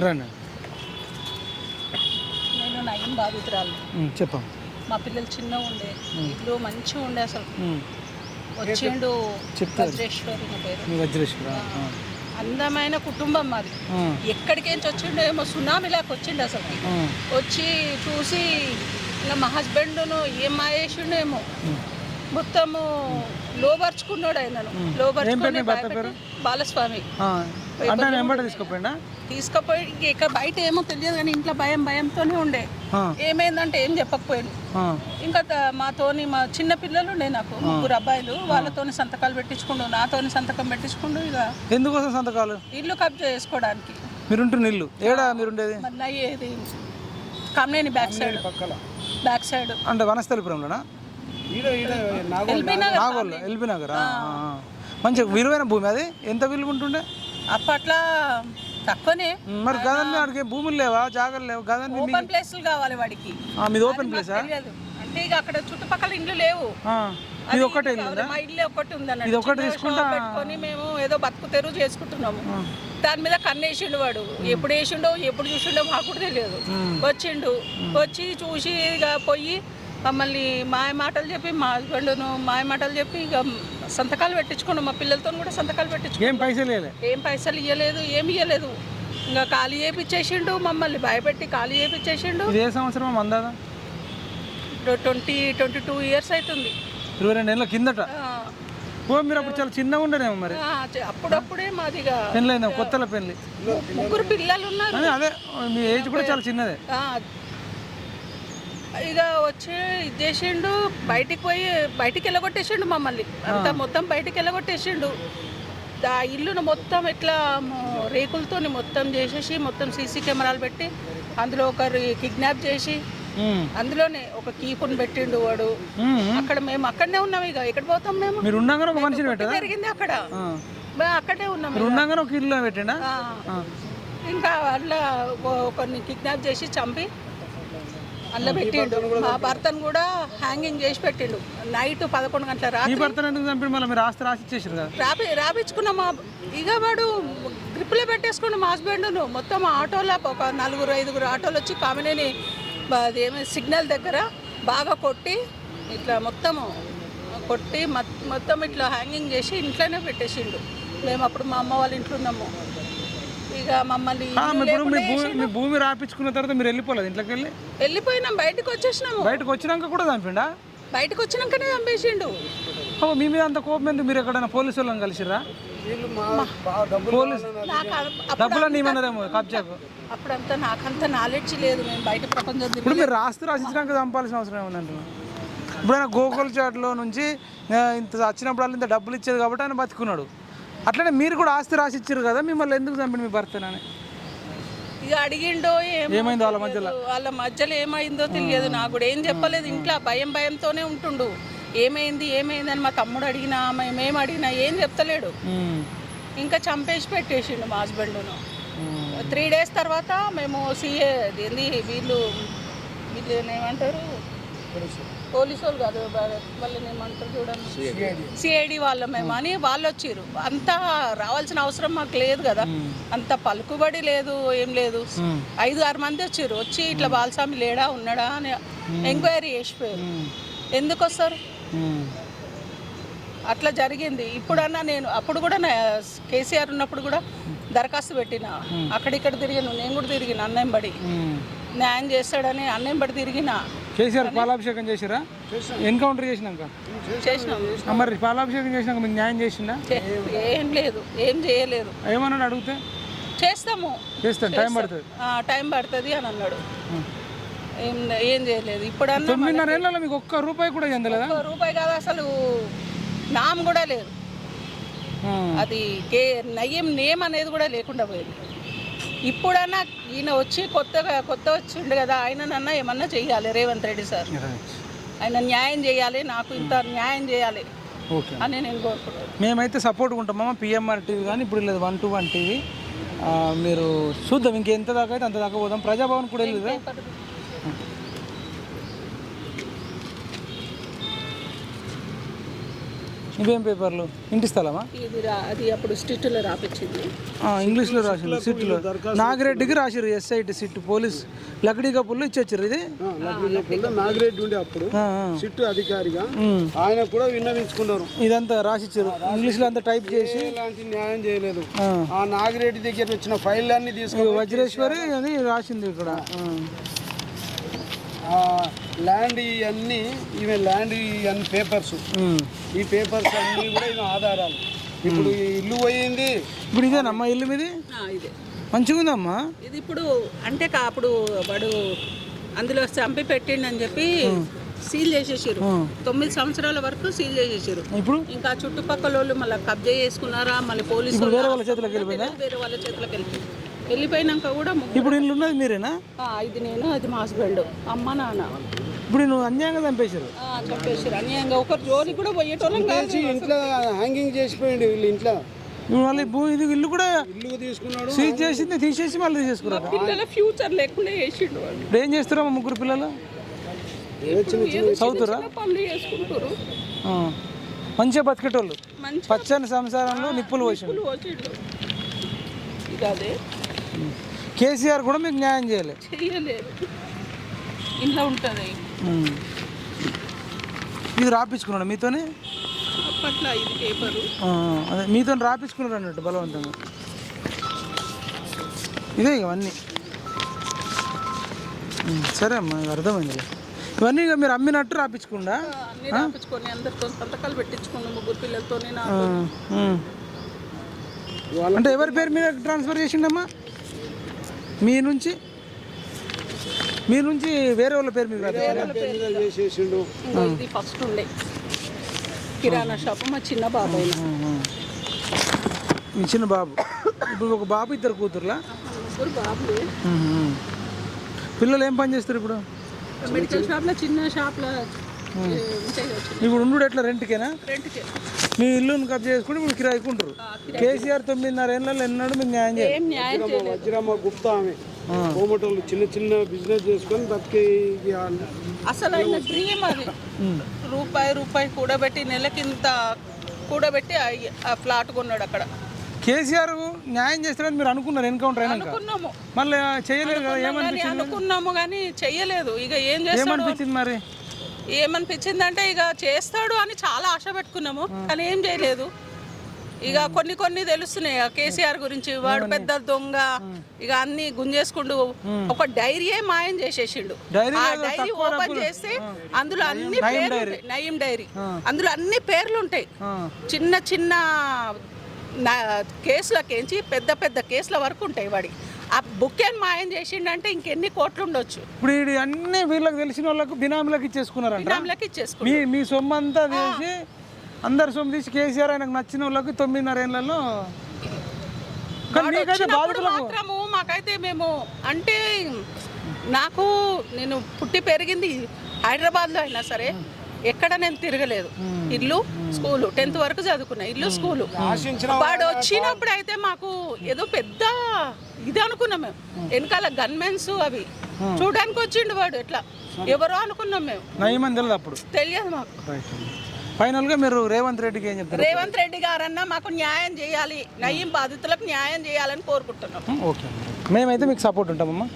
రండి నేను నయం బాధితురాలు. చెప్పమ్మ మా పిల్లలు చిన్నగా ఉండే. ఇల్లు మంచిగా ఉండే అసలు. వచ్చిండు నా పేరు. వజ్రేశ్వర అందమైన కుటుంబం మాది. ఎక్కడికేంచి వచ్చిండో ఏమో సునామీ లాగా వచ్చిండు అసలు. వచ్చి చూసి ఇంకా మా హస్బెండ్ను ఏం మాయేసిండో ఏమో మొత్తము లోబర్చుకున్నాడు ఆయనను. భయపెట్టి బాలస్వామి. అంటే ఆయన వెంబడి తీసుకుపోయిందా తీసుకుపోయి ఇంక బయట ఏమో తెలియదు కానీ ఇంట్లో భయం భయంతోనే ఉండే. ఏమైందంటే ఏం చెప్పకపోయాను. ఇంకా మాతోని మా చిన్న పిల్లలు ఉండే నాకు ముగ్గురు అబ్బాయిలు. వాళ్ళతోని సంతకాలు పెట్టించుకుండు నాతోని సంతకం పెట్టించుకుండు ఇక. ఎందుకోసం సంతకాలు? ఇల్లు కబ్జా చేసుకోవడానికి. మీరుంటున్న ఇల్లు ఏడా మీరుండేది? మళ్ళీ ఇది కమ్నేని బ్యాక్ సైడ్. Back side. అంటే వనస్థలిపురంలోనా? LB Nagar LB Nagar. మంచి విలువైన భూమి అది? ఎంత విలువ ఉంటుండే? అప్పట్లో తక్కువనే. మరి గదని వాడికి భూములు లేవా? జాగాలు లేవు? గదని ఓపెన్ ప్లేస్లు కావాలి వాడికి. మీది ఓపెన్ ప్లేసా అంటే ఇక అక్కడ చుట్టుపక్కల ఇండ్లు లేవు. ఇది కావాలి, మా ఇల్లు ఒకటి ఉందన్నట్టు ఇది ఒకటి తీసుకుంటా- పెట్టుకొని మేము ఏదో బతుకు తెరువు చేసుకుంటున్నాము. దాని మీద కన్నేసిండు వాడు. ఎప్పుడు వేసిండో ఎప్పుడు చూసిండో మాకు కూడా తెలియదు. వచ్చిండు. వచ్చి చూసి ఇక పోయి మమ్మల్ని మాయ మాటలు చెప్పి మా హస్బెండ్ను మాయ మాటలు చెప్పి ఇక సంతకాలు పెట్టించుకున్నాం. మా పిల్లలతో కూడా సంతకాలు పెట్టించుకున్నాం. ఏం పైసలు ఏం పైసలు ఇవ్వలేదు ఏమి ఇవ్వలేదు ఇంకా ఖాళీ చేపించేసిండు మమ్మల్ని భయపెట్టి ఖాళీ చేపించేసిండు ఇది ఏ సంవత్సరం అందాదా ట్వంటీ ట్వంటీ టూ ఇయర్స్ అవుతుంది ఇరవై రెండు ఏళ్ళ కిందట? ఓ మీరు అప్పుడు చాలా చిన్నగా ఉండేనేమో మరి. అప్పుడప్పుడే మాదిగా పెళ్ళైందా కొత్తల పెళ్ళి. ముగ్గురు పిల్లలు ఉన్నారు. అదే మీ ఏజ్ కూడా చాలా చిన్నదే. ఇక వచ్చి ఇది చేసిండు బయటికి పోయి బయటికి వెళ్ళగొట్టేసిండు మమ్మల్ని. అంతా మొత్తం బయటికి వెళ్ళగొట్టేసిండు. ఆ ఇల్లును మొత్తం ఇట్లా రేకులతోని మొత్తం చేసేసి మొత్తం సీసీ కెమెరాలు పెట్టి అందులో ఒకరు కిడ్నాప్ చేసి అందులోనే ఒక కీపుని పెట్టిండు వాడు. అక్కడ మేము అక్కడనే ఉన్నాం ఇక ఎక్కడ పోతాం మేము? మీరు ఉండగానే ఒక మనిషిని జరిగింది అక్కడ. మేము అక్కడే ఉన్నాం మీరు ఉండగానే ఒక ఇల్లు పెట్టిండా. ఇంకా అట్లా కొన్ని కిడ్నాప్ చేసి చంపి అందులో పెట్టిండు. మా భర్తను కూడా హ్యాంగింగ్ చేసి పెట్టిండు. నైట్ పదకొండు గంటల రాత్రి భర్తను ఎందుకు చంపి మళ్ళీ మీరు ఆస్తి రాసి ఇచ్చేసారు కదా. రాపి రాపించుకున్న మా ఇక వాడు గ్రిప్లో పెట్టేసుకున్న మా హస్బెండ్ను మొత్తం ఆటోలో ఒక నలుగురు ఐదుగురు ఆటోలు వచ్చి కామినేని అదేమి సిగ్నల్ దగ్గర బాగా కొట్టి ఇట్లా మొత్తము కొట్టి మొత్- మొత్తం ఇట్లా హ్యాంగింగ్ చేసి ఇంట్లోనే పెట్టేసిండు. మేము అప్పుడు మా అమ్మ వాళ్ళ ఇంట్లో ఉన్నాము. ఇక మమ్మల్ని ఇప్పుడు మీ భూమి మీ భూమి రాపించుకున్న తర్వాత మీరు వెళ్ళిపోలేదు ఇంట్లోకి వెళ్ళి వెళ్ళిపోయినాం బయటకు వచ్చేసినాము బయటకు వచ్చినాక కూడా చంపిండా? బయటకు వచ్చినాకనే చంపేసిండు. ఓ మీ మీద అంత కోపం ఎందుకు? మీరు ఎక్కడైనా పోలీసు వాళ్ళని కలిసిరా పోలీసు డబ్బులన్నీ ఇవ్వనరేమో కబ్జాకు. అప్పుడంతా నాకంత నాలెడ్జ్ లేదు నేను బయట ప్రపంచం ఇప్పుడు మీరు రాస్తే రాసిచ్చినాక చంపాల్సిన అవసరం ఏముందంటున్నా ఇప్పుడు ఆయన గోకుల్ చాట్లో నుంచి ఇంత వచ్చినప్పుడు వాళ్ళు ఇంత డబ్బులు ఇచ్చేది కాబట్టి ఆయన బతుకున్నాడు. అట్లనే మీరు కూడా ఆస్తి రాసి ఇచ్చారు కదా మిమ్మల్ని ఎందుకు చంపిండు మీ భర్తనని? ఇక అడిగిండో ఏమో ఏమైంది వాళ్ళ మధ్యలో. వాళ్ళ మధ్యలో ఏమైందో తెలియదు. నాకు కూడా ఏం చెప్పలేదు ఇంట్లో భయం భయంతోనే ఉంటుండు. ఏమైంది ఏమైంది అని మా తమ్ముడు అడిగినా మేమేం అడిగినా ఏం చెప్తలేడు. ఇంకా చంపేసి పెట్టేసిండు మా హస్బెండ్ను. త్రీ డేస్ తర్వాత మేము సీఏ ఏంది వీళ్ళు వీళ్ళు ఏమంటారు? పోలీసు వాళ్ళు కాదు వాళ్ళని ఏమంటారు చూడండి. సిఐడి. వాళ్ళ మేము. అని వాళ్ళు వచ్చిర్రు అంతా రావాల్సిన అవసరం మాకు లేదు కదా. అంత పలుకుబడి లేదు ఏం లేదు. ఐదు ఆరు మంది వచ్చిర్రు వచ్చి ఇట్లా బాలస్వామి లేడా ఉన్నాడా అని ఎంక్వైరీ చేసిపోయారు. ఎందుకు వస్తారు. అట్లా జరిగింది. ఇప్పుడన్నా నేను అప్పుడు కూడా కేసీఆర్ ఉన్నప్పుడు కూడా దరఖాస్తు పెట్టిన. అక్కడిక్కడ తిరిగాను నేను కూడా తిరిగిన అన్నం బడి ఉమ్. న్యాయం చేస్తాడని అన్నం బడి తిరిగిన. కేసీఆర్ పాలాభిషేకం చేసిరా? ఎన్కౌంటర్ చేసినాక? మరి పాలాభిషేకం చేసినాక మీకు న్యాయం చేసిండా? చే- ఏం లేదు. ఏం చేయలేదు. ఏమన్నాడు అడిగితే? చేస్తాము. చేస్తాను టైం పడుతుంది. టైం పడుతుంది అని అన్నాడు. ఏం ఏం చేయలేదు. ఇప్పుడన్నా తొమ్మిదిన్నర ఏళ్ళలో మీకు ఒక్క రూపాయి కూడా చెందలేదా? రూపాయి కాదు అసలు నామ్ కూడా లేదు. అది కే నయ్యం నేమ్ అనేది కూడా లేకుండా పోయింది. ఇప్పుడన్నా ఈయన వచ్చి కొత్తగా కొత్త వచ్చిండు కదా ఆయననన్నా ఏమన్నా చెయ్యాలి? రేవంత్ రెడ్డి సార్. ఆయన న్యాయం చేయాలి నాకు ఇంత న్యాయం చేయాలి ఓకే. అని నేను కోరుకుంటున్నాను. మేమైతే సపోర్ట్ ఉంటామమ్మా పిఎంఆర్ టీవీ కానీ ఇప్పుడు లేదు వన్ టు వన్ టీవీ. మీరు చూద్దాం ఇంకెంత దాకా అయితే అంత దాకా పోదాం. ప్రజాభవన్ కూడా వెళ్ళిదా ఇవేం పేపర్లు? ఇంటి స్థలమా? ఇది రా- అది అప్పుడు స్ట్రిక్ట్లో రాపించింది ఆ, ఇంగ్లీష్లో రాసిండు సిట్లో నాగిరెడ్డికి రాసిరు ఎస్ఐటి సిట్ పోలీస్. లకడీ కప్పుల్లో ఇచ్చొచ్చారు ఇది? నాగిరెడ్డి ఉండే అప్పుడు ఆ, ఆ. సిట్టు అధికారిగా ఉమ్. ఆయన కూడా విన్నవించుకున్నారు. ఇదంతా రాసిచ్చారు. ఇంగ్లీష్లో అంతా టైప్ చేసి. ఎలాంటి న్యాయం చేయలేదు. ఆ. ఆ నాగిరెడ్డి దగ్గర వచ్చిన ఫైల్ అన్ని తీసుకుని వజ్రేశ్వరి అని రాసింది ఇక్కడ. ఆ. ఆ. ల్యాండ్ ఇవన్నీ ఈమె ల్యాండ్ ఇవన్నీ పేపర్స్. ఉమ్. ఈ పేపర్స్ అన్ని కూడా ఆధారాలు. ఇప్పుడు ఈ ఇల్లు పోయింది. ఇప్పుడు ఇదేనమ్మా ఇల్లు మీది? ఆ, ఇదే. మంచిగా ఉందమ్మా ఇది ఇప్పుడు అంటే కా- అప్పుడు వాడు అందులో చంపి పెట్టిండని చెప్పి సీల్ చేసేసారు తొమ్మిది సంవత్సరాల వరకు సీల్ చేసేసారు ఇప్పుడు? ఇంకా చుట్టుపక్కల వాళ్ళు మళ్ళీ కబ్జా చేసుకున్నారా? మళ్ళీ పోలీసులు వేరే వాళ్ళ చేతిలోకి వెళ్ళిపోయిందా? వేరే వాళ్ళ చేతులకు వెళ్ళిపోయింది. వెళ్ళిపోయినాక కూడా ఇప్పుడు ఇల్లు ఉన్నది మీరేనా? ఆ, ఇది నేను అది మా హస్బెండ్ అమ్మ నాన్న. ఇప్పుడు నువ్వు అన్యాయంగా చంపేశారు. ఆ, చంపేసారు అన్యాయంగా. ఒకరు జోలి కూడా పోయేటోళ్ళం కాదు. ఇంట్లో హ్యాంగింగ్ చేసిపోయింది వీళ్ళు ఇంట్లో. మళ్ళీ ఇది ఇల్లు కూడా ఇల్లు తీసుకున్నాడు. సీజ్ చేసింది తీసేసి మళ్ళీ తీసుకున్నారు? పిల్లల ఫ్యూచర్ లేకుండా చేసిండు ఇప్పుడు ఏం చేస్తారమ్మా ముగ్గురు పిల్లలు? చదువుతురా? పనులు చేసుకుంటారు. మంచిగా బతికేటోళ్ళు. మంచి పచ్చని సంసారంలో నిప్పులు ఇక అదే కేసీఆర్ కూడా మీకు న్యాయం చేయాలి. చెయ్యలేదు ఇంట్లో ఉంటుంది. ఇది రాపించుకున్నాడు మీతోనే? అప్పట్లో ఇది పేపరు. ఆ, అదే మీతో రాపించుకున్నాడు అన్నట్టు బలవంతంగా. ఇదే ఇవన్నీ. సరే అమ్మా ఇక అర్థమైంది ఇవన్నీ ఇక మీరు అమ్మినట్టు రాపించుకుండా? రాపించుకొని అందరితో సంతకాలు పెట్టించుకున్నాం ముగ్గురు పిల్లలతో. అంటే ఎవరి పేరు మీద ట్రాన్స్ఫర్ చేసిండమ్మా? మీ నుంచి? మీ నుంచి వేరే వాళ్ళ పేరు మీద ఫస్ట్ ఉండే. కిరాణా షాప్ మా చిన్న బాబాయ్ మీ చిన్న బాబు. ఇప్పుడు ఒక బాబు ఇద్దరు కూతుర్లా. పిల్లలు ఏం పని చేస్తారు ఇప్పుడు? మెడికల్ షాప్లో చిన్న షాప్లో ఇప్పుడు ఉండు ఎట్లా? రెంట్కేనా? రెంట్కి. మీ ఇల్లుని కబ్జా చేసుకుని ఇప్పుడు కిరాయికుంటారు కేసీఆర్ తొమ్మిదిన్నర ఏళ్ళలో ఎన్నాడు మీకు న్యాయం చేయాలి ఏం న్యాయం చేయలేదు. వజ్రమ్మ గుప్తా ఆమె. కోమటోళ్ళు చిన్న చిన్న బిజినెస్ చేసుకొని బతికి అసలు ఆయన డ్రీమ్ అది. రూపాయి రూపాయి కూడబెట్టి నెలకింత కూడబెట్టి ఆ- ఫ్లాట్ కొన్నాడు అక్కడ. కేసీఆర్ న్యాయం చేస్తారని మీరు అనుకున్నారు ఎన్కౌంటర్ అనుకున్నాము. మళ్ళీ చేయలేదు కదా? కానీ ఏమనిపించింది అనుకున్నాము కానీ చెయ్యలేదు ఇక ఏం చేస్తాడు ఏమనిపించింది మరి? ఏమనిపించింది అంటే ఇక చేస్తాడు అని చాలా ఆశ పెట్టుకున్నాము కానీ ఏం చేయలేదు. ఇక కొన్ని కొన్ని తెలుస్తున్నాయి కేసీఆర్ గురించి వాడు పెద్ద దొంగ ఇక అన్ని గుంజేసుకుంటూ ఒక డైరీయే మాయం చేసేసిండు. డైరీ ఆ డైరీ ఓపెన్. చేస్తే అందులో అన్ని పేర్లు. నయీం డైరీ. అందులో అన్ని పేర్లు ఉంటాయి. చిన్న చిన్న కేసులకేంచి పెద్ద పెద్ద కేసుల వరకు ఉంటాయి వాడి. ఆ బుక్ ఏం మాయం చేసిండంటే ఇంకెన్ని కోట్లు ఉండొచ్చు. ఇప్పుడు ఇది అన్ని వీళ్ళకి తెలిసిన వాళ్ళకు బినామీలకు ఇచ్చేసుకున్నారంట. ఇనాంలకి ఇచ్చేసుకో మీ మీ సొమ్ము అంతా తీసి అందరి సొమ్ము తీసి కేసీఆర్ ఆయనకు నచ్చిన వాళ్ళకి తొమ్మిదిన్నర ఏళ్ళలో కానీ మీకైతే వచ్చినప్పుడు బాధితులకు మాత్రము మాకైతే మేము అంటే నాకు నేను పుట్టి పెరిగింది హైదరాబాద్లో అయినా సరే. ఎక్కడ నేను తిరగలేదు. ఇల్లు స్కూలు. టెన్త్ వరకు చదువుకున్నా. ఇల్లు స్కూలు. వాడు వచ్చినప్పుడు అయితే మాకు ఏదో పెద్ద ఇది అనుకున్నాం మేము. వెనకాల గన్మెన్స్ అవి. చూడడానికి వచ్చిండు వాడు ఎట్లా? ఎవరో అనుకున్నాం మేము. నయమని తెలియదు అప్పుడు? తెలియదు మాకు. ఫైనల్గా మీరు రేవంత్ రెడ్డికి ఏం చెప్తారు? రేవంత్ రెడ్డి గారన్నా మాకు న్యాయం చేయాలి. నయీం బాధితులకు న్యాయం చేయాలని కోరుకుంటున్నాం. ఓకే మేమైతే మీకు సపోర్ట్ ఉంటామమ్మా.